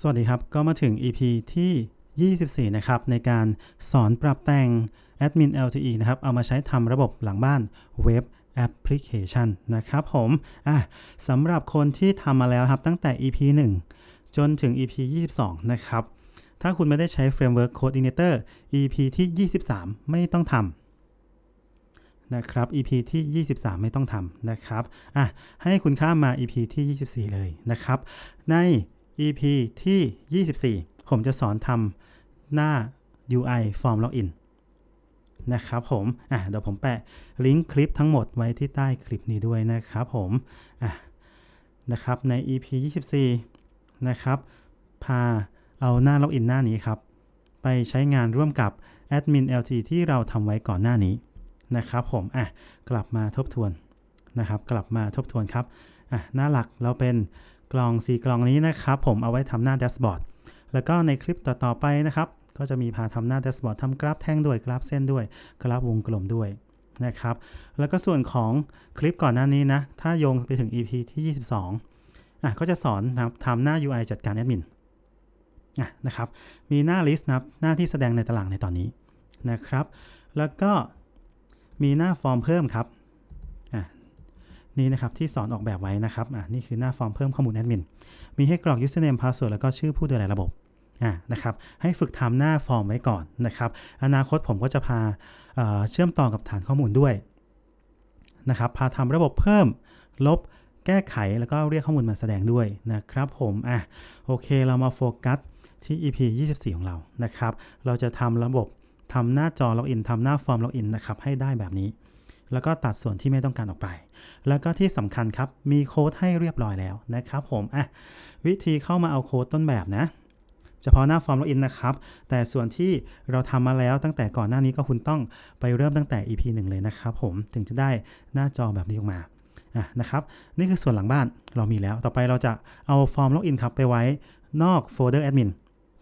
สวัสดีครับ ก็มาถึง EP ที่ 24 นะครับ ในการสอนปรับแต่ง Admin LTE นะครับ เอามาใช้ทำระบบหลังบ้านเว็บแอปพลิเคชันนะครับผมอะสำหรับคนที่ทำมาแล้วครับตั้งแต่ EP 1 จนถึง EP 22 นะครับ ถ้าคุณไม่ได้ใช้ Framework Coordinator EP ที่ 23 ไม่ต้องทำนะครับ EP ที่ 23 ไม่ต้องทำนะครับอะให้คุณข้ามมา EP ที่ 24 เลยนะครับ ใน EP ที่ 24 ผมจะสอนทำหน้า UI Form Login นะครับผมอะเดี๋ยวผมแปะลิงก์คลิปทั้งหมดไว้ที่ใต้คลิปนี้ด้วยนะครับผมอะนะครับใน EP 24 นะครับ พาเอาหน้า Login หน้านี้ครับ ไปใช้งานร่วมกับ Admin LT ที่เราทำไว้ก่อนหน้านี้นะครับผมอะกลับมาทบทวนนะครับ กลับมาทบทวนครับอะหน้าหลักเราเป็น กล่อง 4 กล่องนี้นะครับ ผมเอาไว้ทำหน้าแดชบอร์ดแล้วก็ในคลิปต่อๆไปนะครับ ก็จะมีพาทำหน้าแดชบอร์ดทำกราฟแท่งด้วยกราฟเส้นด้วย กราฟวงกลมด้วยนะครับ แล้วก็ส่วนของคลิปก่อนหน้านี้นะ ถ้าโยงไปถึง EP ที่ 22อะก็จะสอนนะครับทำหน้า UI จัดการแอดมินอะนะครับ มีหน้า list นะครับหน้าที่แสดงในตารางในตอนนี้นะครับ แล้วก็มีหน้าฟอร์มเพิ่มครับ นี่นะครับที่สอนออกแบบไว้นะครับอ่านี่คือหน้าฟอร์มเพิ่มข้อมูลแอดมิน มีให้กรอก username password แล้วก็ชื่อผู้ดูแลระบบอ่านะครับให้ฝึกทำหน้าฟอร์มไว้ก่อนนะครับ อนาคตผมก็จะพาเเชื่อมต่อกับฐานข้อมูลด้วยนะครับพาทำระบบเพิ่มลบแก้ไขแล้วก็เรียกข้อมูลมาแสดงด้วยนะครับผมอะโอเคเรามาโฟกัสที่ EP 24 ของเรานะครับ เราจะทำระบบทำหน้าจอล็อกอินทำหน้าฟอร์มล็อกอินนะครับให้ได้แบบนี้ แล้วก็ตัดส่วนที่ไม่ต้องการออกไป แล้วก็ที่สำคัญครับ มีโค้ดให้เรียบร้อยแล้วนะครับผมอะวิธีเข้ามาเอาโค้ดต้นแบบนะเฉพาะหน้าฟอร์มล็อกอินนะครับ แต่ส่วนที่เราทำมาแล้วตั้งแต่ก่อนหน้านี้ก็คุณต้องไปเริ่มตั้งแต่ EP 1 เลยนะครับผมถึงจะได้หน้าจอแบบนี้ออกมาอะนะครับ นี่คือส่วนหลังบ้านเรามีแล้ว ต่อไปเราจะเอาฟอร์มล็อกอินครับไปไว้นอกโฟลเดอร์แอดมิน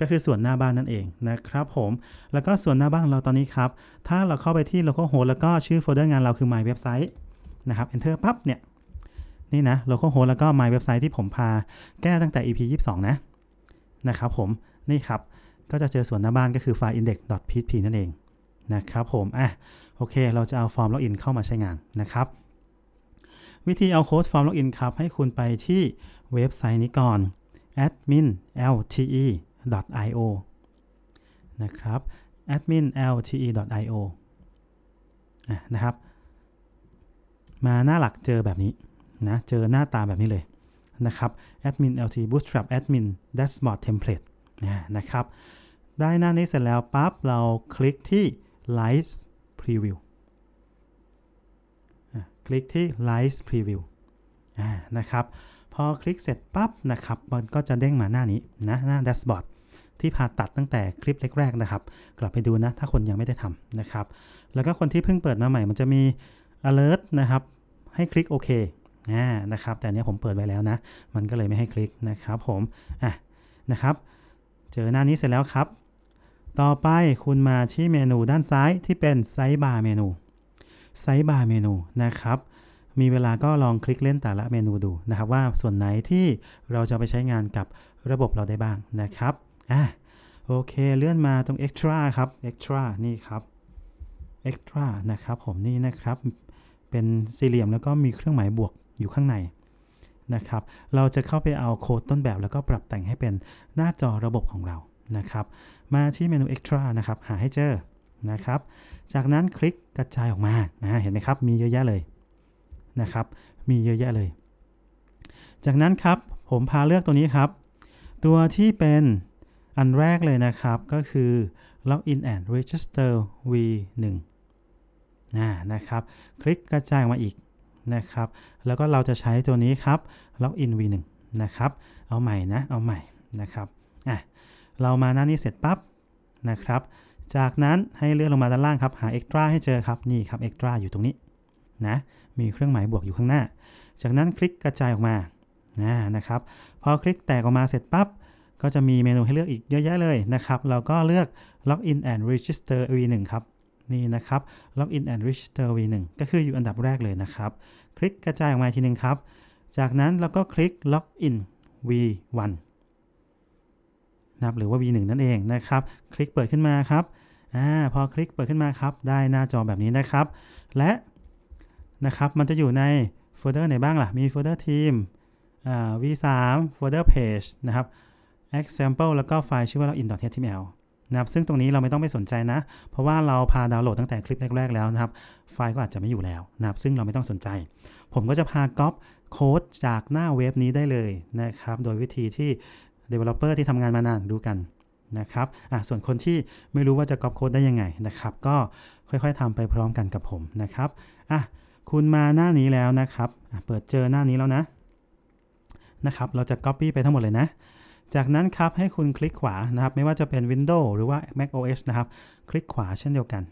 ก็คือส่วนหน้าบ้านนั่นเองนะครับผม แล้วก็ส่วนหน้าบ้านของเราตอนนี้ครับ ถ้าเราเข้าไปที่ localhost แล้วก็ชื่อโฟลเดอร์งานเราคือ my website นะครับ enter ปั๊บเนี่ย นี่นะ localhost แล้วก็ my website ที่ผมพาแก้ตั้งแต่ EP 22 นะ นะครับผม นี่ครับ ก็จะเจอส่วนหน้าบ้านก็คือไฟล์ index.php นั่นเองนะครับผม อะ โอเค เราจะเอาฟอร์มล็อกอินเข้ามาใช้งานนะครับ วิธีเอาโค้ดฟอร์มล็อกอินครับ ให้คุณไปที่เว็บไซต์นี้ก่อน admin lte lte.io นะครับ adminlte.io นะครับ มาหน้าหลักเจอแบบนี้นะเจอหน้าตาแบบนี้เลยนะครับ admin lt bootstrap admin dashboard template นะครับ ได้หน้านี้เสร็จแล้วปั๊บเราคลิกที่ live preview คลิกที่ live preview นะครับ พอคลิกเสร็จปั๊บนะครับ มันก็จะเด้งมาหน้านี้นะหน้า dashboard ที่ผ่าตัดตั้งแต่คลิปแรกๆนะครับ กลับไปดูนะ ถ้าคนยังไม่ได้ทำนะครับ แล้วก็คนที่เพิ่งเปิดมาใหม่ มันจะมี alert นะครับ ให้คลิกโอเคนะครับ แต่เนี้ยผมเปิดไว้แล้วนะ มันก็เลยไม่ให้คลิกนะครับ ผมอะนะครับ เจอหน้านี้เสร็จแล้วครับ ต่อไปคุณมาที่เมนูด้านซ้ายที่เป็นไซส์บาร์เมนูไซส์บาร์เมนูนะครับมีเวลาก็ลองคลิกเล่นแต่ละเมนูดูนะครับ ว่าส่วนไหนที่เราจะไปใช้งานกับระบบเราได้บ้างนะครับ อะโอเคเลื่อนมาตรง extra ครับ extra นี่ครับ extra นะครับผมนี่นะครับเป็นสี่เหลี่ยมแล้วก็มีเครื่องหมายบวกอยู่ข้างในนะครับ เราจะเข้าไปเอาโค้ดต้นแบบแล้วก็ปรับแต่งให้เป็นหน้าจอระบบของเรานะครับ มาที่เมนู extra นะครับ หาให้เจอนะครับ จากนั้นคลิกกระจายออกมานะเห็นไหมครับ มีเยอะแยะเลยนะครับ มีเยอะแยะเลย จากนั้นครับผมพาเลือกตัวนี้ครับ ตัวที่เป็น อันแรกเลยนะครับก็คือ login and register v1 นะนะครับ คลิกกระจายมาอีกนะครับ แล้วก็เราจะใช้ตัวนี้ครับ login v1 นะครับ เอาใหม่นะ เอาใหม่นะครับอะเรามาหน้านี้เสร็จปั๊บนะครับ จากนั้นให้เลื่อนลงมาด้านล่างครับ หา extra ให้เจอครับ นี่ครับ extra อยู่ตรงนี้นะ มีเครื่องหมายบวกอยู่ข้างหน้า จากนั้นคลิกกระจายออกมานะนะครับ พอคลิกแตกออกมาเสร็จปั๊บ ก็จะมีเมนูให้เลือกอีกเยอะแยะเลยนะครับ เราก็เลือก login and register v1 ครับนี่นะครับ login and register v1 ก็คืออยู่อันดับแรกเลยนะครับ คลิกกระจายออกมาทีนึงครับ จากนั้นเราก็คลิก login v1 นะครับหรือว่า V1 นั่นเองนะครับ คลิกเปิดขึ้นมาครับอ่าพอคลิกเปิดขึ้นมาครับ ได้หน้าจอแบบนี้นะครับ และนะครับมันจะอยู่ในโฟลเดอร์ไหนบ้างล่ะ มีโฟลเดอร์ทีมอ่า V3 โฟลเดอร์ page นะครับ example แล้วก็ไฟล์ชื่อว่า login.html นะครับซึ่งตรงนี้เราไม่ต้องไปสนใจนะ เพราะว่าเราพาดาวน์โหลดตั้งแต่คลิปแรก ๆ แล้วนะครับ ไฟล์ก็อาจจะไม่อยู่แล้วนะครับ ซึ่งเราไม่ต้องสนใจ ผมก็จะพาก๊อปโค้ดจากหน้าเว็บนี้ได้เลยนะครับ โดยวิธีที่ Developer ที่ทำงานมานานรู้กันนะครับอะส่วนคนที่ไม่รู้ว่าจะก๊อปโค้ดได้ยังไงนะครับ ก็ค่อยๆทำไปพร้อมกันกับผมนะครับอะคุณมาหน้านี้แล้วนะครับ เปิดเจอหน้านี้แล้วนะนะครับ เราจะ Copy ไปทั้งหมดเลยนะ จากนั้นครับให้คุณคลิกขวานะครับ ไม่ว่าจะเป็น Windows หรือว่า Mac OS นะครับ คลิกขวาเช่นเดียวกัน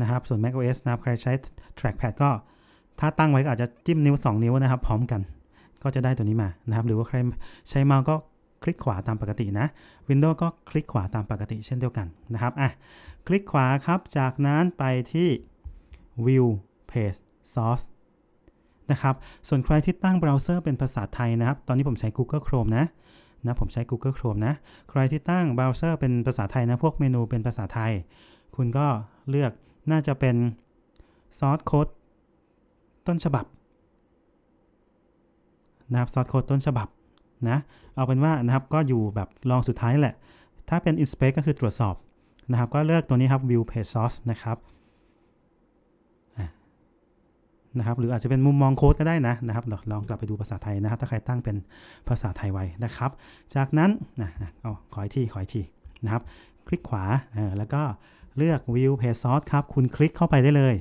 นะครับ ส่วน Mac OS นะครับใครใช้ Trackpad ก็ถ้าตั้งไว้ก็อาจจะจิ้มนิ้ว 2 นิ้วนะครับ พร้อมกัน ก็จะได้ตัวนี้มานะครับ หรือว่าใครใช้เมาส์ก็คลิกขวาตามปกตินะ Windows ก็คลิกขวาตามปกติเช่นเดียวกันนะครับอะคลิกขวาครับ จากนั้นไปที่ View Page Source นะครับ ส่วนใครที่ตั้งเบราว์เซอร์เป็นภาษาไทยนะครับ ตอนนี้ผมใช้ Google Chrome นะ นะผมใช้ Google Chrome นะ ใครที่ตั้งเบราว์เซอร์เป็นภาษาไทยนะ พวกเมนูเป็นภาษาไทย คุณก็เลือกน่าจะเป็น Source Code ต้นฉบับนะครับ Source Code ต้นฉบับนะเอาเป็นว่านะครับก็อยู่แบบลองสุดท้ายแหละ ถ้าเป็น inspect ก็คือตรวจสอบนะครับ ก็เลือกตัวนี้ครับ view page source นะครับ นะครับหรืออาจจะเป็นมุมมองโค้ดก็ได้นะนะครับลองกลับไปดูภาษาไทยนะครับ ถ้าใครตั้งเป็นภาษาไทยไว้นะครับ จากนั้นนะเอาขออีกทีขออีกทีนะครับ คลิกขวาแล้วก็เลือก view page source ครับ คุณคลิกเข้าไปได้เลย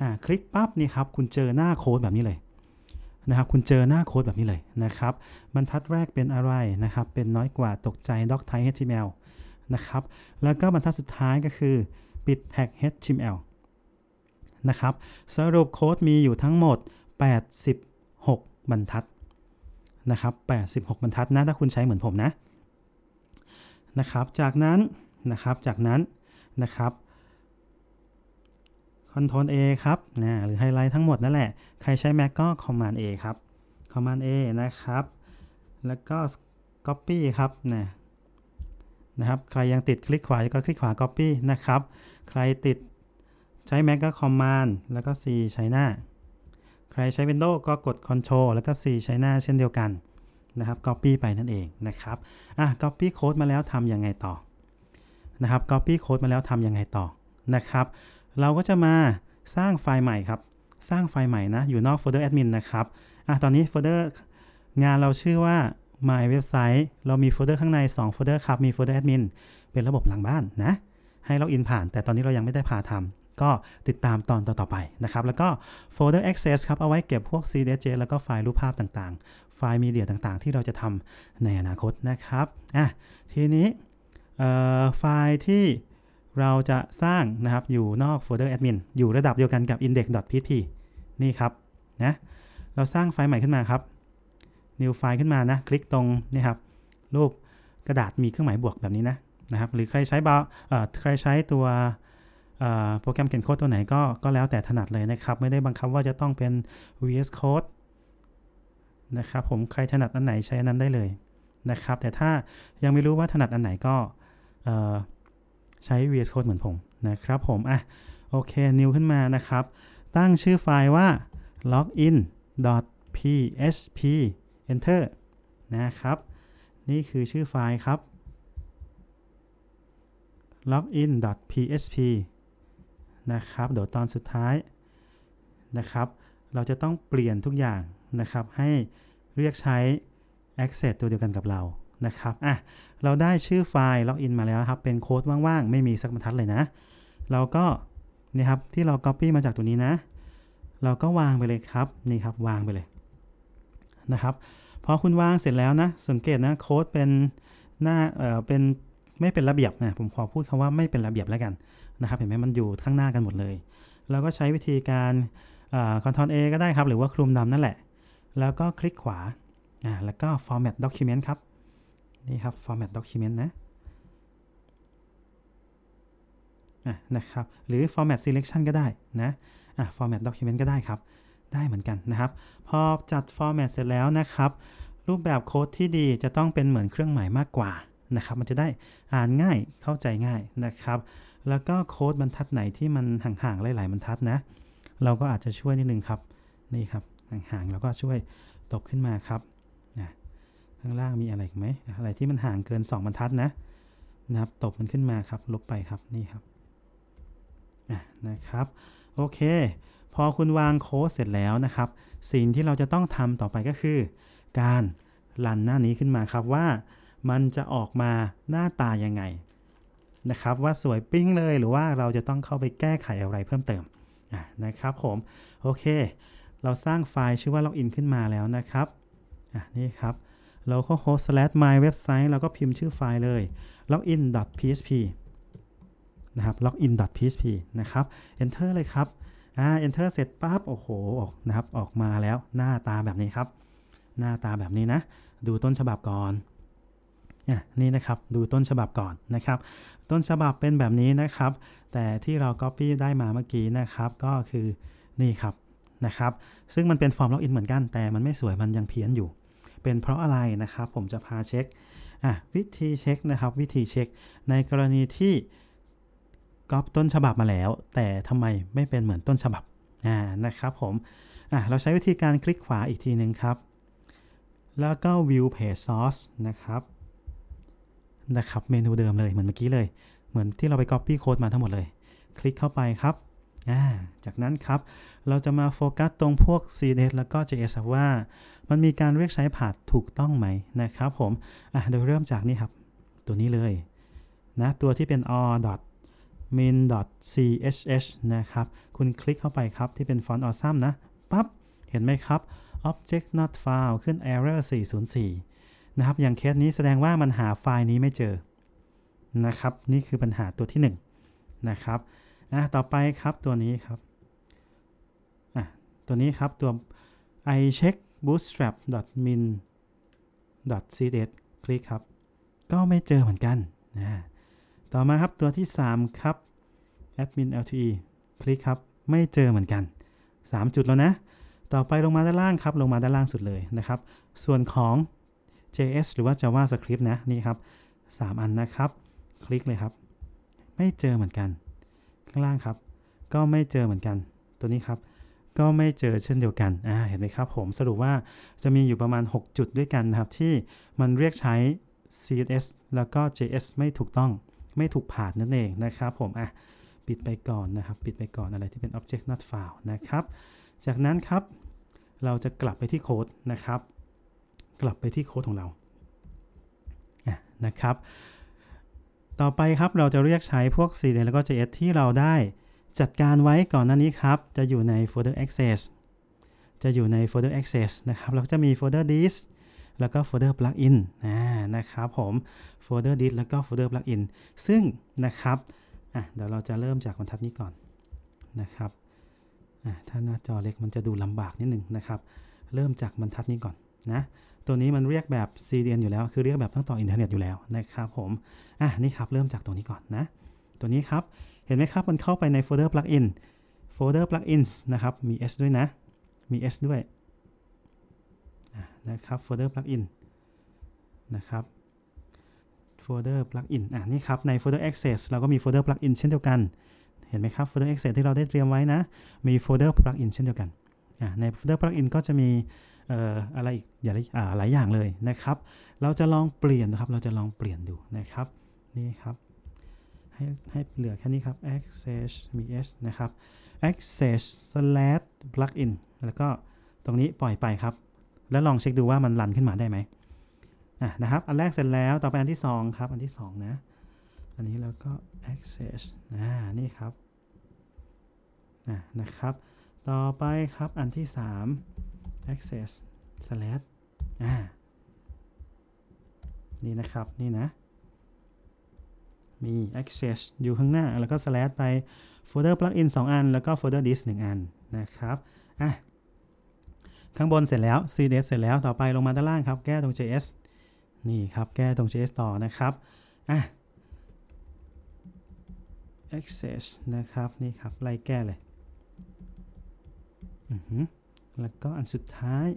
อ่าคลิกปั๊บนี่ครับคุณเจอหน้าโค้ดแบบนี้เลยนะครับคุณเจอหน้าโค้ดแบบนี้เลยนะครับบรรทัดแรกเป็นอะไรนะครับ เป็นน้อยกว่าตกใจ doc type html นะครับแล้วก็บรรทัดสุดท้ายก็คือปิด tag html นะครับ สรุปโค้ดมีอยู่ทั้งหมด 86 บรรทัดนะครับ 86 บรรทัดนะ ถ้าคุณใช้เหมือนผมนะ นะครับ จากนั้นนะครับ จากนั้นนะครับ Ctrl A ครับนะหรือไฮไลท์ทั้งหมดนั่นแหละ ใครใช้ Mac ก็ Command A ครับ Command A นะครับ แล้วก็ Copy ครับนะนะครับ ใครยังติดคลิกขวาก็คลิกขวา Copy นะครับ ใครติด ใช้ Mac ก็ Command แล้วก็ C ใช้หน้า ใครใช้ Windows ก็กด Control แล้วก็ C ใช้หน้าเช่นเดียวกันนะครับ Copy ไปนั่นเองนะครับอะ Copy Code มาแล้วทำยังไงต่อนะครับ Copy Code มาแล้วทำยังไงต่อนะครับ เราก็จะมาสร้างไฟล์ใหม่ครับ สร้างไฟล์ใหม่นะอยู่นอกโฟลเดอร์แอดมินนะครับอะตอนนี้โฟลเดอร์งานเราชื่อว่า my website เรามีโฟลเดอร์ข้างใน2โฟลเดอร์ครับ มีโฟลเดอร์แอดมินเป็นระบบหลังบ้านนะ ให้เราอินผ่าน แต่ตอนนี้เรายังไม่ได้พาทำ ก็ติดตามตอนต่อๆไปนะครับ แล้วก็โฟลเดอร์ access ครับ เอาไว้เก็บพวก CSJ แล้วก็ไฟล์รูปภาพต่างๆ ไฟล์มีเดียต่างๆ ที่เราจะทำในอนาคตนะครับ อะ ทีนี้ไฟล์ที่เราจะสร้างนะครับอยู่นอกโฟลเดอร์แอดมินอยู่ระดับเดียวกันกับ index.php นี่ครับนะเราสร้างไฟล์ใหม่ขึ้นมาครับ new ไฟล์ขึ้นมานะ คลิกตรงนี่ครับ รูปกระดาษมีเครื่องหมายบวกแบบนี้นะนะครับ หรือใครใช้บาใครใช้ตัว โปรแกรมเขียนโค้ดตัวไหนก็ก็แล้วแต่ถนัดเลยนะครับ ไม่ได้บังคับว่าจะต้องเป็น VS Code นะครับผมใครถนัดอันไหนใช้อันนั้นได้เลยนะครับ แต่ถ้ายังไม่รู้ว่าถนัดอันไหนก็ใช้ VS Code เหมือนผมนะครับผมอะโอเค new ขึ้นมานะครับ ตั้งชื่อไฟล์ว่า login.php enter นะครับ นี่คือชื่อไฟล์ครับ login.php นะครับ เดี๋ยวตอนสุดท้ายนะครับ เราจะต้องเปลี่ยนทุกอย่างนะครับ ให้เรียกใช้ access ตัวเดียวกันกับเรานะครับอะเราได้ชื่อไฟล์ login มาแล้วครับ เป็นโค้ดว่างๆ ไม่มีสักบรรทัดเลยนะ เราก็นี่ครับที่เรา copy มาจากตัวนี้นะ เราก็วางไปเลยครับนี่ครับวางไปเลยนะครับพอคุณวางเสร็จแล้วนะ สังเกตนะโค้ดเป็นหน้าเอ่อเป็นไม่เป็นระเบียบนะผมขอพูดคำว่าไม่เป็นระเบียบแล้วกัน นะครับ เห็นไหมมันอยู่ข้างหน้ากันหมดเลย เราก็ใช้วิธีการคอนโทรล A ก็ได้ครับ หรือว่าคลุมดำนั่นแหละ แล้วก็คลิกขวาอ่าแล้วก็ format document ครับ นี่ครับ format document นะอะนะครับ หรือ format selection ก็ได้นะอะ format document ก็ได้ครับ ได้เหมือนกันนะครับ พอจัด format เสร็จแล้วนะครับ รูปแบบโค้ดที่ดีจะต้องเป็นเหมือนเครื่องหมายมากกว่า นะครับ มันจะได้อ่านง่ายเข้าใจง่ายนะครับ แล้วก็โค้ดบรรทัดไหนที่มันห่างๆหลายๆบรรทัดนะ เราก็อาจจะช่วยนิดนึงครับนี่ครับห่างๆแล้วก็ช่วยตบขึ้นมาครับนะข้างล่างมีอะไรไหมอะไรที่มันห่างเกิน 2 บรรทัดนะนะครับตบมันขึ้นมาครับ ลบไปครับนี่ครับนะครับโอเค พอคุณวางโค้ดเสร็จแล้วนะครับ สิ่งที่เราจะต้องทำต่อไปก็คือ การรันหน้านี้ขึ้นมาครับว่า มันจะออกมาหน้าตายังไงนะครับว่าสวยปิ้งเลยหรือว่าเราจะต้องเข้าไปแก้ไขอะไรเพิ่มเติมะนะครับผมโอเค เราสร้างไฟล์ชื่อว่า login ขึ้นมาแล้วนะครับนี่ครับ localhost slash my website เราก็พิมพ์ชื่อไฟล์เลย login.php นะครับ login.php นะครับ enter เลยครับอ่า enter เสร็จปั๊บโอ้โหออกนะครับออกมาแล้วหน้าตาแบบนี้ครับ หน้าตาแบบนี้นะ ดูต้นฉบับก่อน นี่นะครับดูต้นฉบับก่อนนะครับ ต้นฉบับเป็นแบบนี้นะครับ แต่ที่เรา Copy ได้มาเมื่อกี้นะครับ ก็คือนี่ครับนะครับ ซึ่งมันเป็นฟอร์มล็อกอินเหมือนกัน แต่มันไม่สวยมันยังเพี้ยนอยู่ เป็นเพราะอะไรนะครับ ผมจะพาเช็คอะวิธีเช็คนะครับ วิธีเช็ค ในกรณีที่ก๊อปต้นฉบับมาแล้ว แต่ทำไมไม่เป็นเหมือนต้นฉบับอ่านะครับผมอะเราใช้วิธีการคลิกขวาอีกทีหนึ่งครับ แล้วก็ view page source นะครับ นะครับเมนูเดิมเลยเหมือนเมื่อกี้เลย เหมือนที่เราไป copy code มาทั้งหมดเลย คลิกเข้าไปครับาจากนั้นครับ เราจะมาโฟกัสตรงพวก CSS แล้วก็ JS ว่า มันมีการเรียกใช้ผ่านถูกต้องไหมนะครับผมโดยเริ่มจากนี่ครับ ตัวนี้เลยนะตัวที่เป็น or min css นะครับ คุณคลิกเข้าไปครับ ที่เป็นฟอนต์ awesome นะ ปั๊บ เห็นไหมครับ object not found ขึ้น error 404 นะครับ อย่างเคสนี้แสดงว่ามันหาไฟล์นี้ไม่เจอนะครับ นี่คือปัญหาตัวที่1นนะครับอะต่อไปครับตัวนี้ครับอะตัวนี้ครับตัว i check bootstrap min css คลิกครับ ก็ไม่เจอเหมือนกันนะต่อมาครับตัวที่ 3 ครับ admin lte คลิกครับ ไม่เจอเหมือนกัน 3 จุดแล้วนะ ต่อไปลงมาด้านล่างครับ ลงมาด้านล่างสุดเลยนะครับ ส่วนของ JS หรือว่า JavaScript นะนี่ครับ 3 อันนะครับ คลิกเลยครับ ไม่เจอเหมือนกัน ข้างล่างครับ ก็ไม่เจอเหมือนกัน ตัวนี้ครับ ก็ไม่เจอเช่นเดียวกันอ่าเห็นไหมครับผมสรุปว่าจะมีอยู่ประมาณ 6 จุดด้วยกันนะครับ ที่มันเรียกใช้ CSS แล้วก็ JS ไม่ถูกต้องไม่ถูกผ่านนั่นเองนะครับผมอะปิดไปก่อนนะครับ ปิดไปก่อนอะไรที่เป็น object not found นะครับ จากนั้นครับ เราจะกลับไปที่โค้ดนะครับ กลับไปที่โค้ดของเรานะครับ ต่อไปครับเราจะเรียกใช้พวก CSS แล้วก็ JS ที่เราได้จัดการไว้ก่อนหน้านี้ครับ จะอยู่ในโฟลเดอร์ access จะอยู่ในโฟลเดอร์ access นะครับเราจะมีโฟลเดอร์ dis แล้วก็โฟลเดอร์ plugin อ่านะครับผมโฟลเดอร์ dis แล้วก็โฟลเดอร์ plugin ซึ่งนะครับเดี๋ยวเราจะเริ่มจากบรรทัดนี้ก่อนนะครับถ้าหน้าจอเล็กมันจะดูลำบากนิดหนึ่งนะครับ เริ่มจากบรรทัดนี้ก่อนนะ ตัวนี้มันเรียกแบบ CDN อยู่แล้ว คือเรียกแบบต้องต่ออินเทอร์เน็ตอยู่แล้วนะครับผม อะนี่ครับเริ่มจากตัวนี้ก่อนนะ ตัวนี้ครับ เห็นไหมครับมันเข้าไปในโฟลเดอร์ plugin โฟลเดอร์ plugins นะครับ มี S ด้วยนะ มี S ด้วยนะครับโฟลเดอร์ plugin นะครับโฟลเดอร์ plugin อะนี่ครับในโฟลเดอร์ access เราก็มีโฟลเดอร์ plugin เช่นเดียวกัน เห็นไหมครับโฟลเดอร์ access ที่เราได้เตรียมไว้นะ มีโฟลเดอร์ plugin เช่นเดียวกันอะในโฟลเดอร์ plugin ก็จะมี อะไรอีกอย่างหลายอย่างเลยนะครับ เราจะลองเปลี่ยนนะครับ เราจะลองเปลี่ยนดูนะครับ นี่ครับ ให้ให้เหลือแค่นี้ครับ access มี s นะครับ access slash plugin แล้วก็ตรงนี้ปล่อยไปครับ แล้วลองเช็คดูว่ามันรันขึ้นมาได้ไหมอะนะครับ อันแรกเสร็จแล้ว ต่อไปอันที่ 2 ครับ อันที่ 2 นะ อันนี้แล้วก็ access อ่า นี่ครับ อะนะครับ ต่อไปครับ อันที่ 3 access slash อ่า นี่นะครับ นี่นะ มี access อยู่ข้างหน้า แล้วก็ slash ไป folder plugin 2 อัน แล้วก็ folder disk 1 อัน นะครับ อะ ข้างบนเสร็จแล้ว cds เสร็จแล้ว ต่อไปลงมาด้านล่างครับ แก้ตรง js นี่ครับ แก้ตรง js ต่อนะครับ อะ access นะครับ นี่ครับ ไล่แก้เลย อือหือ แล้วก็อันสุดท้าย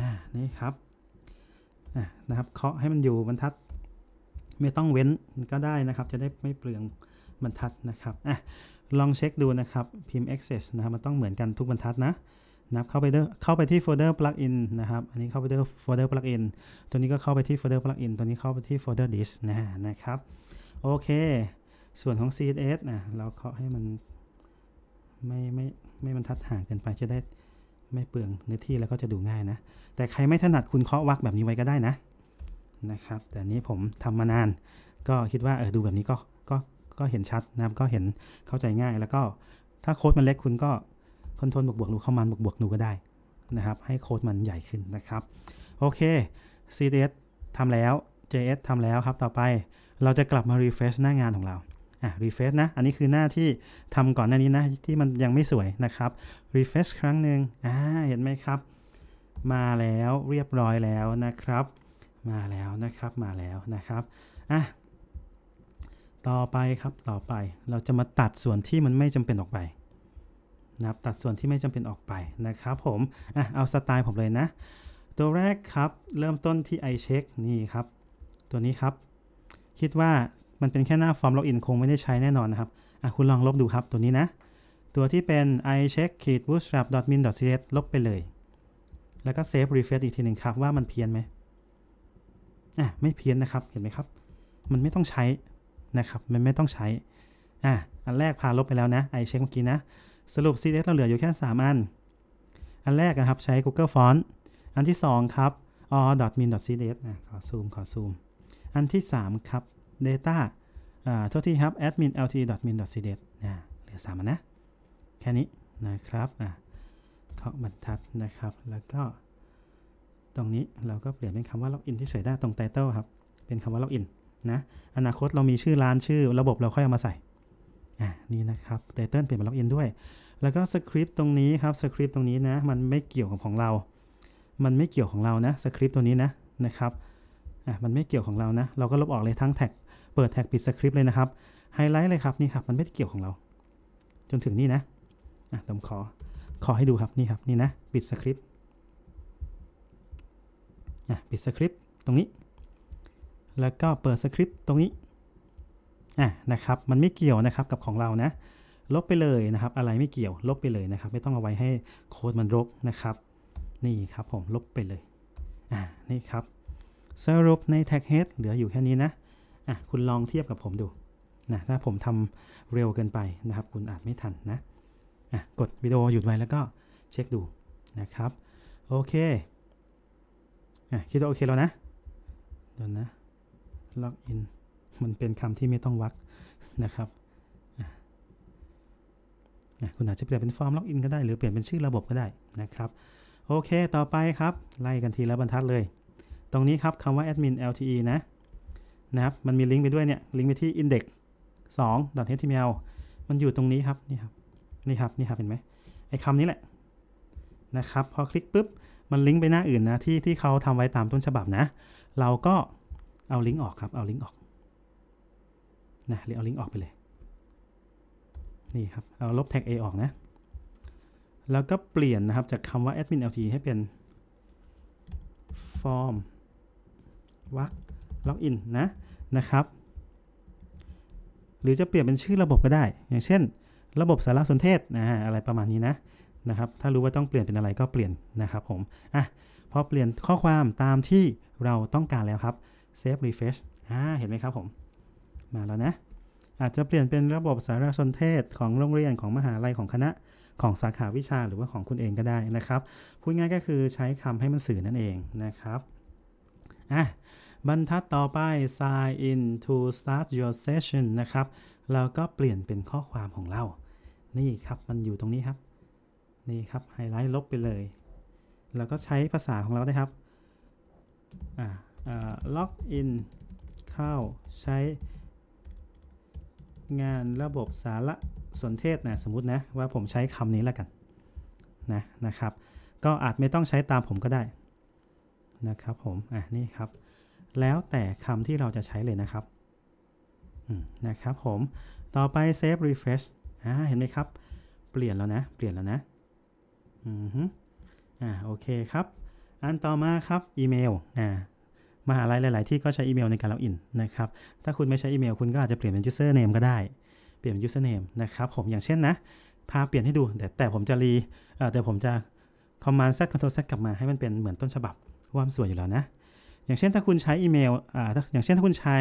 อ่า นี่ครับอะนะครับ เคาะให้มันอยู่บรรทัด ไม่ต้องเว้นก็ได้นะครับ จะได้ไม่เปลืองบรรทัดนะครับ อะ ลองเช็คดูนะครับ พิมพ์ access นะครับ มันต้องเหมือนกันทุกบรรทัดนะนะครับเข้าไปเด้อเข้าไปที่โฟลเดอร์ plugin นะครับ อันนี้เข้าไปที่โฟลเดอร์ plugin ตัวนี้ก็เข้าไปที่โฟลเดอร์ plugin ตัวนี้เข้าไปที่โฟลเดอร์ disk นะนะครับ โอเค ส่วนของ CSS นะเราเคาะให้มันไม่ไม่ ไม่บรรทัดห่างเกินไปจะได้ไม่เปลืองเนื้อที่แล้วก็จะดูง่ายนะ แต่ใครไม่ถนัดคุณเคาะวรรคแบบนี้ไว้ก็ได้นะนะครับ แต่นี้ผมทำมานาน ก็คิดว่าเออดูแบบนี้ก็ก็ก็เห็นชัดนะครับก็เห็นเข้าใจง่าย แล้วก็ถ้าโค้ดมันเล็กคุณก็คอนโทรลบวกบวกรูเข้ามันบวกบวกๆรูก็ได้นะครับ ให้โค้ดมันใหญ่ขึ้นนะครับ โอเค CSS ทำแล้ว JS ทำแล้วครับ ต่อไปเราจะกลับมา refresh หน้างานของเรา อะ refresh นะ อันนี้คือหน้าที่ทำก่อนหน้านี้นะ ที่มันยังไม่สวยนะครับ refresh ครั้งหนึ่งอ่าเห็นไหมครับ มาแล้วเรียบร้อยแล้วนะครับ มาแล้วนะครับมาแล้วนะครับอะต่อไปครับต่อไปเราจะมาตัดส่วนที่มันไม่จำเป็นออกไปนะครับตัดส่วนที่ไม่จำเป็นออกไปนะครับผมอะเอาสไตล์ผมเลยนะ ตัวแรกครับเริ่มต้นที่ iCheck นี่ครับ ตัวนี้ครับ คิดว่า มันเป็นแค่หน้าฟอร์มล็อกอินคงไม่ได้ใช้แน่นอนนะครับอะคุณลองลบดูครับตัวนี้นะ ตัวที่เป็น iCheck bootstrap min cs ลบไปเลย แล้วก็เซฟรีเฟรชอีกทีหนึ่งครับว่ามันเพี้ยนไหมอะไม่เพี้ยนนะครับเห็นไหมครับ มันไม่ต้องใช้นะครับ มันไม่ต้องใช้อะอันแรกพาลบไปแล้วนะไอเช็คเมื่อกี้นะ สรุป CSS เราเหลืออยู่แค่ 3 อัน อันแรกนะครับใช้ Google Font อันที่ 2 ครับ all.min.css นะขอซูมขอซูม อันที่ 3 ครับ data อ่าโทษทีครับ admin lt.min.css นะเหลือ3อันนะ แค่นี้นะครับอะเคาะบรรทัดนะครับ แล้วก็ ตรงนี้เราก็เปลี่ยนเป็นคำว่า login ที่เฉยได้ตรง title ครับ เป็นคำว่า login นะ อนาคตเรามีชื่อร้านชื่อระบบเราค่อยเอามาใส่อ่านี่นะครับ title เปลี่ยนเป็น login ด้วย แล้วก็สคริปต์ตรงนี้ครับ สคริปต์ตรงนี้นะ มันไม่เกี่ยวกับของเรา มันไม่เกี่ยวของเรานะ สคริปต์ตัวนี้นะ นะครับ อะ มันไม่เกี่ยวของเรานะ เราก็ลบออกเลยทั้งแท็ก เปิดแท็กปิดสคริปต์เลยนะครับ ไฮไลท์เลยครับนี่ครับมันไม่ได้เกี่ยวของเรา จนถึงนี่นะอะผมขอขอให้ดูครับนี่ครับนี่นะปิดสคริปต์อะปิดสคริปต์ตรงนี้ แล้วก็เปิดสคริปต์ตรงนี้อะนะครับมันไม่เกี่ยวนะครับกับของเรานะ ลบไปเลยนะครับ อะไรไม่เกี่ยวลบไปเลยนะครับ ไม่ต้องเอาไว้ให้โค้ดมันรกนะครับ นี่ครับผมลบไปเลยอะนี่ครับสรุปใน tag head เหลืออยู่แค่นี้นะ อะคุณลองเทียบกับผมดูนะถ้าผมทำเร็วเกินไปนะครับ คุณอาจไม่ทันนะอะกดวิดีโอหยุดไว้แล้วก็เช็คดูนะครับ โอเคอะคิดว่าโอเคแล้วนะเดี๋ยวนะล็อกอินมันเป็นคำที่ไม่ต้องวักนะครับคุณอาจจะเปลี่ยนเป็นฟอร์มล็อกอินก็ได้ หรือเปลี่ยนเป็นชื่อระบบก็ได้นะครับ โอเค ต่อไปครับ ไล่กันทีละบรรทัดเลย ตรงนี้ครับคำว่า admin lte นะ นะครับ มันมีลิงก์ไปด้วยเนี่ย ลิงก์ไปที่ index 2 html มันอยู่ตรงนี้ครับ นี่ครับ นี่ครับ นี่ครับ เห็นไหมไอ้คำนี้แหละ นะครับ พอคลิกปุ๊บ มันลิงก์ไปหน้าอื่นนะ ที่ที่เขาทำไว้ตามต้นฉบับนะ เราก็เอาลิงก์ออกครับ เอาลิงก์ออก นะเอาลิงก์ออกไปเลย นี่ครับ เอาลบแท็ก A ออกนะ แล้วก็เปลี่ยนนะครับ จากคำว่า admin lt ให้เป็น form วัก login นะ นะครับ หรือจะเปลี่ยนเป็นชื่อระบบก็ได้ อย่างเช่น ระบบสารสนเทศนะอะไรประมาณนี้นะนะครับ ถ้ารู้ว่าต้องเปลี่ยนเป็นอะไรก็เปลี่ยนนะครับผมอะพอเปลี่ยนข้อความตามที่เราต้องการแล้วครับ save refresh อ่าเห็นไหมครับผม มาแล้วนะ อาจจะเปลี่ยนเป็นระบบสารสนเทศของโรงเรียนของมหาลัยของคณะของสาขาวิชาหรือว่าของคุณเองก็ได้นะครับ พูดง่ายก็คือใช้คำให้มันสื่อนั่นเองนะครับ อะ บรรทัดต่อไป sign in to start your session นะครับเราก็เปลี่ยนเป็นข้อความของเรา นี่ครับ มันอยู่ตรงนี้ครับ นี่ครับไฮไลท์ลบไปเลย แล้วก็ใช้ภาษาของเราได้ครับ อ่าล็อกอินเข้าใช้งานระบบสารสนเทศนะสมมตินะ ว่าผมใช้คำนี้แล้วกันนะนะครับ ก็อาจไม่ต้องใช้ตามผมก็ได้นะครับผม อะ นี่ครับ แล้วแต่คำที่เราจะใช้เลยนะครับนะครับผม ต่อไป save refresh อ่าเห็นไหมครับ เปลี่ยนแล้วนะ เปลี่ยนแล้วนะ อือฮึอ่า โอเคครับ อันต่อมาครับ อีเมล อ่ามหาลัยหลาย ๆ ที่ก็ใช้อีเมลในการล็อกอินนะครับ ถ้าคุณไม่ใช้อีเมล คุณก็อาจจะเปลี่ยนเป็น username ก็ได้ เปลี่ยนเป็น username นะครับ ผม อย่างเช่นนะ พาเปลี่ยนให้ดู แต่แต่ผมจะรีเอ่อแต่ผมจะ command z control z กลับมาให้มันเป็นเหมือนต้นฉบับว่ามันสวยอยู่แล้วนะ อย่างเช่นถ้าคุณใช้อีเมลอ่าอย่างเช่นถ้าคุณใช้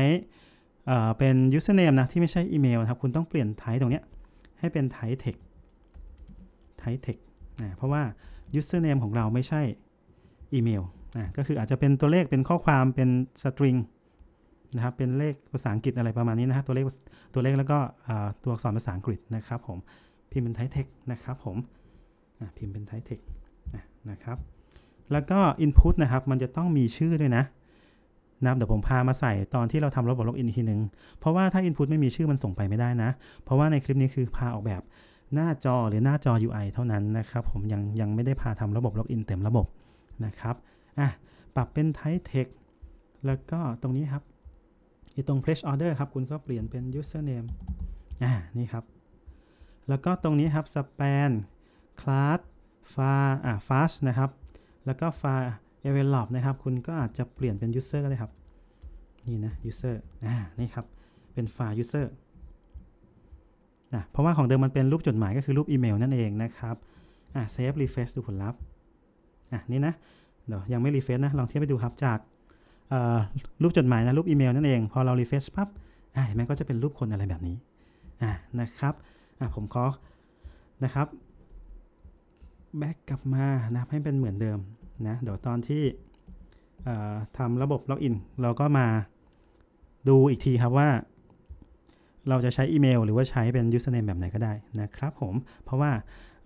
เอ่อเป็น username นะที่ไม่ใช่อีเมลนะครับ คุณต้องเปลี่ยน type ตรงเนี้ยให้เป็น type text type text นะเพราะว่า username ของเราไม่ใช่อีเมลนะก็คืออาจจะเป็นตัวเลขเป็นข้อความเป็น string นะครับเป็นเลขภาษาอังกฤษอะไรประมาณนี้นะฮะตัวเลขตัวเลขแล้วก็ตัวอักษรภาษาอังกฤษนะครับผมพิมพ์เป็น type text นะครับผมพิมพ์เป็น type text นะครับ แล้วก็ input นะครับ มันจะต้องมีชื่อด้วยนะนะเดี๋ยวผมพามาใส่ตอนที่เราทำระบบล็อกอินอีกทีหนึ่งเพราะว่าถ้า input ไม่มีชื่อมันส่งไปไม่ได้นะ เพราะว่าในคลิปนี้คือพาออกแบบหน้าจอหรือหน้าจอ UI เท่านั้นนะครับผมยังยังไม่ได้พาทำระบบล็อกอินเต็มระบบนะครับอะปรับเป็น type text แล้วก็ตรงนี้ครับไอตรง place order ครับ คุณก็เปลี่ยนเป็น username อ่านี่ครับ แล้วก็ตรงนี้ครับ span class far อ่า fast นะครับ แล้วก็ far envelope นะครับ คุณก็อาจจะเปลี่ยนเป็น user ก็ได้ครับ นี่นะ user อ่านี่ครับ เป็น far user นะเพราะว่าของเดิมมันเป็นรูปจดหมายก็คือรูปอีเมลนั่นเองนะครับ อ่า save refresh ดูผลลัพธ์ อะ นี่นะ เดี๋ยวยังไม่ refresh นะ ลองเทียบไปดูครับ จากเอ่อรูปจดหมายนะรูปอีเมลนั่นเอง พอเรา refresh ปั๊บอ่าเห็นไหมก็จะเป็นรูปคนอะไรแบบนี้ อ่านะครับ อะผมขอนะครับ แบ็กกลับมานะครับให้เป็นเหมือนเดิมนะเดี๋ยวตอนที่ทำระบบล็อกอินเราก็มาดูอีกทีครับว่า เราจะใช้อีเมล หรือว่าใช้เป็น username แบบไหนก็ได้นะครับผม เพราะว่า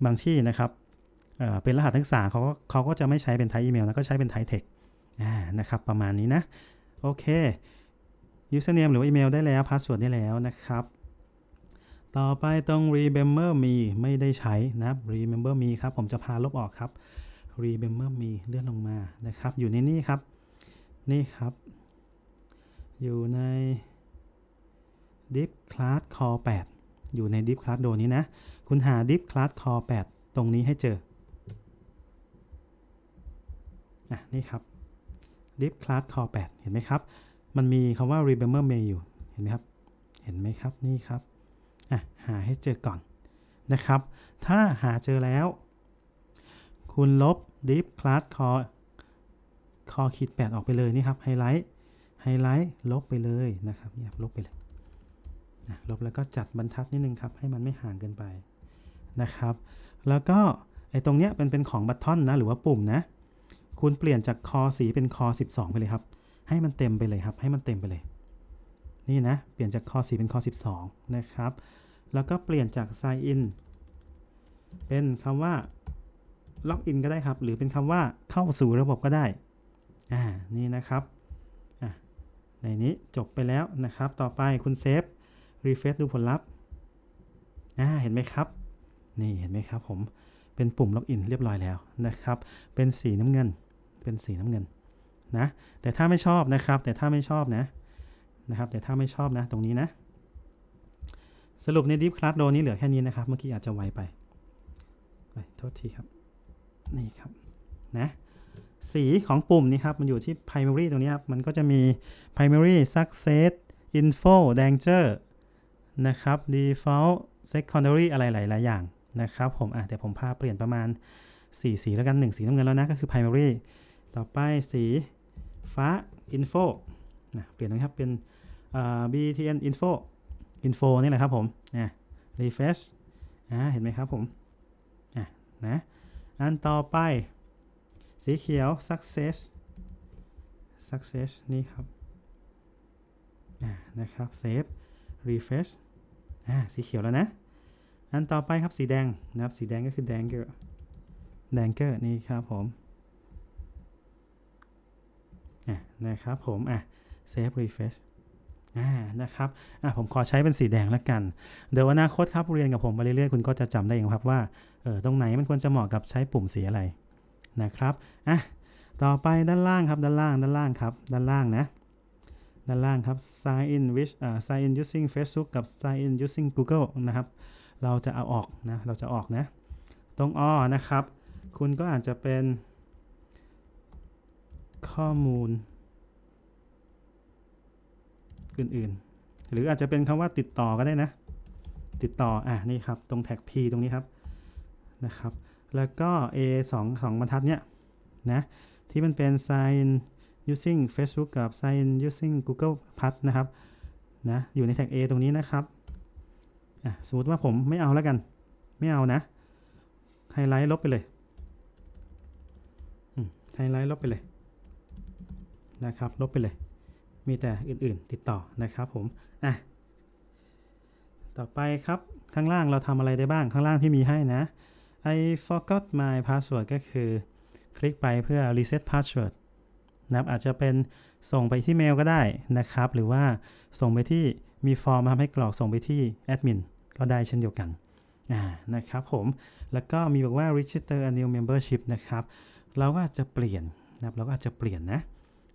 บางที่นะครับเเป็นรหัสทั้งสามเขาก็เขาก็จะไม่ใช้เป็นไทป์อีเมลแล้วก็ใช้เป็นไทป์เทคนะครับประมาณนี้นะ โอเค username หรือว่าอีเมลได้แล้ว password ได้แล้วนะครับ ต่อไปตรง remember me ไม่ได้ใช้นะ remember me ครับ ผมจะพาลบออกครับ remember me เลื่อนลงมานะครับ อยู่ในนี่ครับ นี่ครับ อยู่ใน div class core 8 อยู่ใน div class โดนี้นะ คุณหา div class core 8 ตรงนี้ให้เจอ อะ นี่ครับ div class core 8 เห็นไหมครับ มันมีคำว่า remember me อยู่ เห็นไหมครับ เห็นไหมครับ นี่ครับ อะหาให้เจอก่อนนะครับ ถ้าหาเจอแล้ว คุณลบ div class core core ขีด8ออกไปเลยนี่ครับไฮไลท์ไฮไลท์ลบไปเลยนะครับเนี่ยลบไปเลยลบแล้วก็จัดบรรทัดนิดนึงครับ ให้มันไม่ห่างเกินไปนะครับ แล้วก็ไอ้ตรงเนี้ยเป็นเป็นของบัตทอนนะหรือว่าปุ่มนะ คุณเปลี่ยนจากคอสีเป็นคอ12 ไปเลยครับ ให้มันเต็มไปเลยครับ ให้มันเต็มไปเลย นี่นะ เปลี่ยนจากคอ4เป็นคอ12 นะครับ แล้วก็เปลี่ยนจาก sign in เป็นคำว่า log in ก็ได้ครับ หรือเป็นคำว่าเข้าสู่ระบบก็ได้ อ่า นี่นะครับ อะ ในนี้จบไปแล้วนะครับ ต่อไปคุณเซฟ refresh ดูผลลัพธ์ อ่า เห็นไหมครับ นี่เห็นไหมครับผม เป็นปุ่ม log in เรียบร้อยแล้วนะครับ เป็นสีน้ำเงิน เป็นสีน้ำเงินนะ แต่ถ้าไม่ชอบนะครับ แต่ถ้าไม่ชอบนะ นะครับ แต่ถ้าไม่ชอบนะตรงนี้นะ สรุปใน Deep Class โดนี้เหลือแค่นี้นะครับ เมื่อกี้อาจจะไวไป ไปโทษทีครับ นี่ครับ นะสีของปุ่มนี้ครับ มันอยู่ที่ primary ตรงนี้ครับ มันก็จะมี primary success info danger นะครับ default secondary อะไรหลาย ๆ อย่างนะครับผมอะแต่ผมพาเปลี่ยนประมาณ 4 สีแล้วกัน 1 สีน้ำเงินแล้วนะ ก็คือ primary ต่อไปสีฟ้า info นะเปลี่ยนนะครับเป็น btn info info นี่แหละครับผมนะ refresh เห็นไหมครับผมะนะอันต่อไป สีเขียว success success นี่ครับนะครับ save refresh อ่าสีเขียวแล้วนะ อันต่อไปครับสีแดงนะครับ สีแดงก็คือ danger danger นี่ครับผมะนะครับผม อะ save refresh นะครับอะผมขอใช้เป็นสีแดงแล้วกัน เดี๋ยวอนาคตครับเรียนกับผมไปเรื่อยๆ คุณก็จะจำได้เองครับว่าเออตรงไหนมันควรจะเหมาะกับใช้ปุ่มสีอะไรนะครับอะต่อไปด้านล่างครับด้านล่างด้านล่างครับด้านล่างนะด้านล่างครับ sign in with อ่า sign in using Facebook กับ sign in using Google นะครับ เราจะเอาออกนะ เราจะออกนะ ตรงอ้อนะครับ คุณก็อาจจะเป็นข้อมูล อื่นๆ หรืออาจจะเป็นคำว่าติดต่อก็ได้นะ ติดต่ออะนี่ครับ ตรงแท็ก P ตรงนี้ครับนะครับ แล้วก็ A 2 2บรรทัดเนี้ยนะที่มันเป็น sign using Facebook กับ sign using Google Plus นะครับนะอยู่ในแท็ก A ตรงนี้นะครับอะสมมติว่าผมไม่เอาแล้วกัน ไม่เอานะไฮไลท์ลบไปเลยไฮไลท์ลบไปเลยนะครับ ลบไปเลย มีแต่อื่นๆ ติดต่อนะครับผมอะต่อไปครับข้างล่างเราทำอะไรได้บ้างข้างล่างที่มีให้นะ I forgot my password ก็คือ คลิกไปเพื่อ reset password นะครับอาจจะเป็นส่งไปที่เมลก็ได้นะครับ หรือว่าส่งไปที่มีฟอร์มมาให้กรอกส่งไปที่แอดมินก็ได้เช่นเดียวกันอ่านะครับผมแล้วก็มีบอกว่า register a new membership นะครับ เราก็อาจจะเปลี่ยนนะครับเราก็อาจจะเปลี่ยนนะ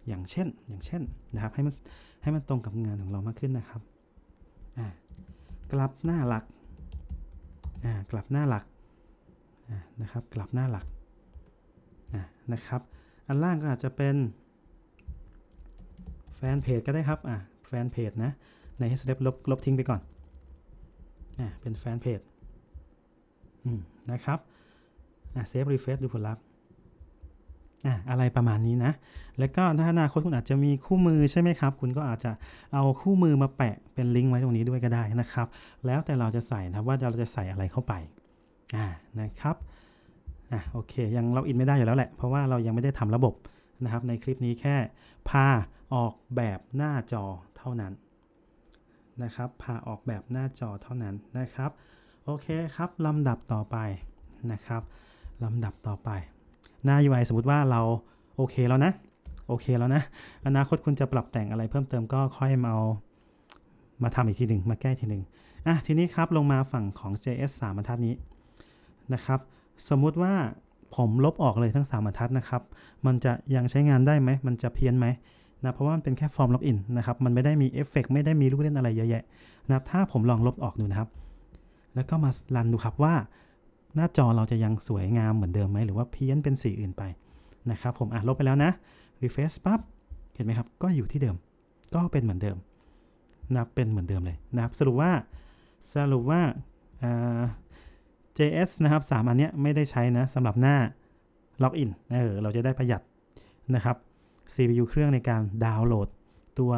อย่างเช่นอย่างเช่นนะครับให้มันให้มันตรงกับงานของเรามากขึ้นนะครับกลับหน้าหลักกลับหน้าหลักนะครับกลับหน้าหลักนะครับอันล่างก็อาจจะเป็นแฟนเพจก็ได้ครับอ่าแฟนเพจนะใน h d f ลบลบทิ้งไปก่อนอ่าเป็นแฟนเพจนะครับอ่าเซฟรีเฟซดูผลลัพธ์ อะไรประมาณนี้นะ แล้วก็ถ้าอนาคตคุณอาจจะมีคู่มือใช่ไหมครับ คุณก็อาจจะเอาคู่มือมาแปะเป็นลิงก์ไว้ตรงนี้ด้วยก็ได้นะครับ แล้วแต่เราจะใส่นะครับว่าเราจะใส่อะไรเข้าไปอ่านะครับอะโอเค ยังล็อกอินไม่ได้อยู่แล้วแหละ เพราะว่าเรายังไม่ได้ทำระบบนะครับ ในคลิปนี้แค่พาออกแบบหน้าจอเท่านั้นนะครับ พาออกแบบหน้าจอเท่านั้นนะครับ โอเคครับลำดับต่อไปนะครับลำดับต่อไป หน้า UI สมมติว่าเราโอเคแล้วนะโอเคแล้วนะอนาคตคุณจะปรับแต่งอะไรเพิ่มเติมก็ค่อยมาเอามาทำอีกทีหนึ่งมาแก้ทีหนึ่งอะทีนี้ครับลงมาฝั่งของ JS 3บรรทัดนี้นะครับสมมุติว่าผมลบออกเลยทั้ง 3บรรทัดนะครับ มันจะยังใช้งานได้ไหม มันจะเพี้ยนไหมนะ เพราะว่ามันเป็นแค่ฟอร์มล็อกอินนะครับ มันไม่ได้มีเอฟเฟกไม่ได้มีลูกเล่นอะไรเยอะแยะนะครับ ถ้าผมลองลบออกดูนะครับ แล้วก็มารันดูครับว่า หน้าจอเราจะยังสวยงามเหมือนเดิมไหมหรือว่าเพี้ยนเป็นสีอื่นไปนะครับผมอะลบไปแล้วนะ refresh ปั๊บเห็นไหมครับ ก็อยู่ที่เดิม ก็เป็นเหมือนเดิมนะเป็นเหมือนเดิมเลยนะครับสรุปว่าสรุปว่าอ่า JS นะครับ3อันเนี้ยไม่ได้ใช้นะสำหรับหน้าล็อกอินเออเราจะได้ประหยัดนะครับ CPU เครื่องในการดาวน์โหลดตัว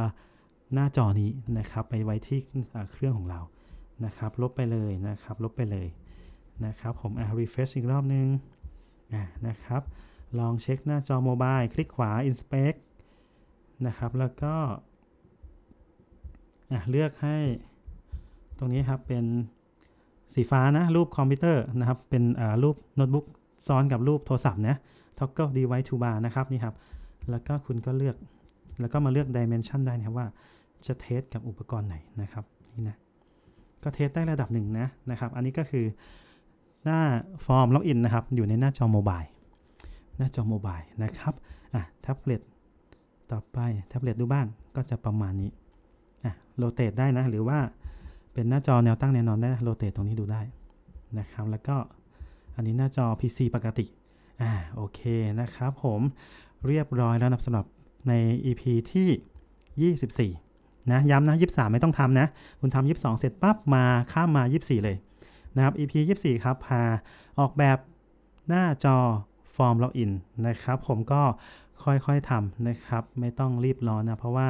หน้าจอนี้นะครับ ไปไว้ที่เครื่องของเรานะครับ ลบไปเลยนะครับ ลบไปเลย นะครับผมอะ refresh อีกรอบนึงอะนะครับ ลองเช็คหน้าจอโมบายคลิกขวา inspect นะครับ แล้วก็อะเลือกให้ตรงนี้ครับเป็นสีฟ้านะ รูปคอมพิวเตอร์นะครับ เป็นอ่ารูปโน้ตบุ๊กซ้อนกับรูปโทรศัพท์นะ toggle device to bar นะครับนี่ครับ แล้วก็คุณก็เลือกแล้วก็มาเลือก dimension ได้นะครับว่าจะเทสกับอุปกรณ์ไหนนะครับนี่นะก็เทสได้ระดับหนึ่งนะนะครับ อันนี้ก็คือ หน้าฟอร์มล็อกอินนะครับ อยู่ในหน้าจอโมบายหน้าจอโมบายนะครับอะแท็บเล็ตต่อไปแท็บเล็ตดูบ้างก็จะประมาณนี้อะโรเตทได้นะ หรือว่าเป็นหน้าจอแนวตั้งแนวนอนได้โรเตทตรงนี้ดูได้นะครับ แล้วก็อันนี้หน้าจอ PC ปกติอ่าโอเคนะครับผมเรียบร้อยแล้วนะสำหรับใน EP ที่ 24 นะย้ำนะ 23 ไม่ต้องทำนะ คุณทำ22 เสร็จปั๊บมาข้ามมา 24 เลย นะครับ EP 24 ครับ พาออกแบบหน้าจอฟอร์มล็อกอินนะครับ ผมก็ค่อยๆทำนะครับ ไม่ต้องรีบร้อนนะ เพราะว่า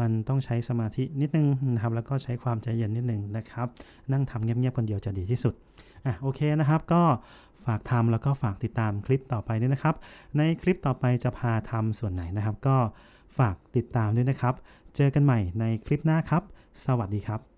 มันต้องใช้สมาธินิดนึงนะครับ แล้วก็ใช้ความใจเย็นนิดนึงนะครับ นั่งทำเงียบๆคนเดียวจะดีที่สุด อะโอเคนะครับ ก็ฝากทำแล้วก็ฝากติดตามคลิปต่อไปด้วยนะครับ ในคลิปต่อไปจะพาทำส่วนไหนนะครับ ก็ฝากติดตามด้วยนะครับ เจอกันใหม่ในคลิปหน้าครับ สวัสดีครับ